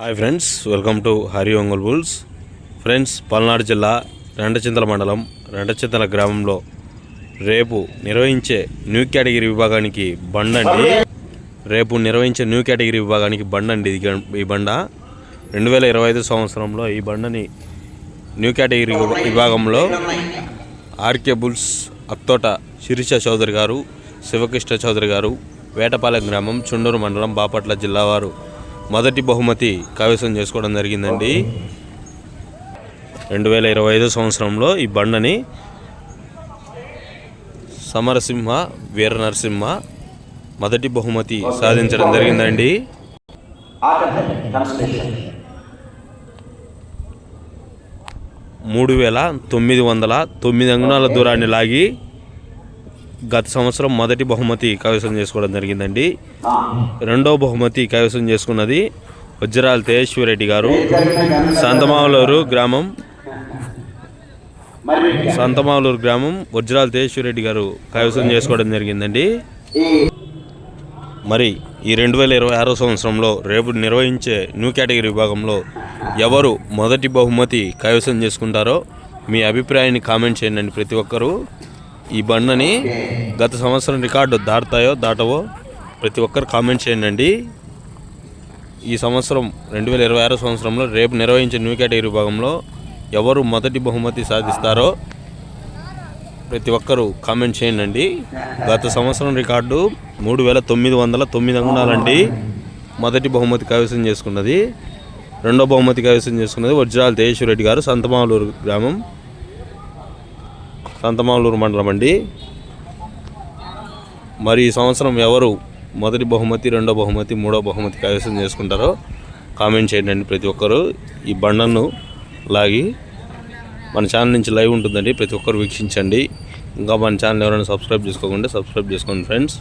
Hi friends welcome to Hari Ongole bulls friends Palnadu జిల్లా రెండచింతల మండలం రెండచింతల గ్రామంలో రేపు నిర్వహించే న్యూ కేటగిరీ విభాగానికి బండ అండి. రేపు నిర్వహించే న్యూ కేటగిరీ విభాగానికి బండ అండి ఇది ఈ బండ. రెండు వేల ఇరవై ఐదు సంవత్సరంలో ఈ బండని న్యూ కేటగిరీ విభాగంలో ఆర్కే బుల్స్ అత్తోట శిరీష చౌదరి గారు శివకృష్ణ చౌదరి గారు వేటపాలెం గ్రామం చుండూరు మండలం బాపట్ల జిల్లా వారు మొదటి బహుమతి కైవసం చేసుకోవడం జరిగిందండి. రెండు వేల ఇరవై ఐదు సంవత్సరంలో ఈ బండని సమరసింహ వీర నరసింహ మొదటి బహుమతి సాధించడం జరిగిందండి. మూడు వేల తొమ్మిది వందల తొమ్మిది అంగుణాల దూరాన్ని లాగి గత సంవత్సరం మొదటి బహుమతి కైవసం చేసుకోవడం జరిగిందండి. రెండో బహుమతి కైవసం చేసుకున్నది వజ్రాల తేజేశ్వరరెడ్డి గారు. సంతమావలూరు గ్రామం. సంతమావలూరు గ్రామం వజ్రాల తేజేశ్వరరెడ్డి గారు కైవసం చేసుకోవడం జరిగిందండి. మరి ఈ రెండు వేల ఇరవై ఆరో సంవత్సరంలో రేపు నిర్వహించే న్యూ కేటగిరీ విభాగంలో ఎవరు మొదటి బహుమతి కైవసం చేసుకుంటారో మీ అభిప్రాయాన్ని కామెంట్ చేయండి ప్రతి ఒక్కరూ. ఈ బండని గత సంవత్సరం రికార్డు దాటుతాయో దాటవో ప్రతి ఒక్కరు కామెంట్ చేయండి ఈ సంవత్సరం రెండు వేల ఇరవై ఆరో సంవత్సరంలో రేపు నిర్వహించే న్యూ కేటగిరీ విభాగంలో ఎవరు మొదటి బహుమతి సాధిస్తారో ప్రతి ఒక్కరూ కామెంట్ చేయండి గత సంవత్సరం రికార్డు మూడు వేల తొమ్మిది వందల తొమ్మిది అంగుణాలండి మొదటి బహుమతి కైవసం చేసుకున్నది. రెండో బహుమతి కైవసం చేసుకున్నది వజ్రాల తేజేశ్వరరెడ్డి గారు సంతమావలూరు గ్రామం. సంతమాలూరు మండలం అండి. మరి ఈ సంవత్సరం ఎవరు మొదటి బహుమతి రెండో బహుమతి మూడో బహుమతి కైవసం చేసుకుంటారో కామెంట్ చేయండి ప్రతి ఒక్కరు. ఈ బండను లాగి మన ఛానల్ నుంచి లైవ్ ఉంటుందండి ప్రతి ఒక్కరు వీక్షించండి. ఇంకా మన ఛానల్ ఎవరైనా సబ్స్క్రైబ్ చేసుకోకుండా సబ్స్క్రైబ్ చేసుకోండి ఫ్రెండ్స్.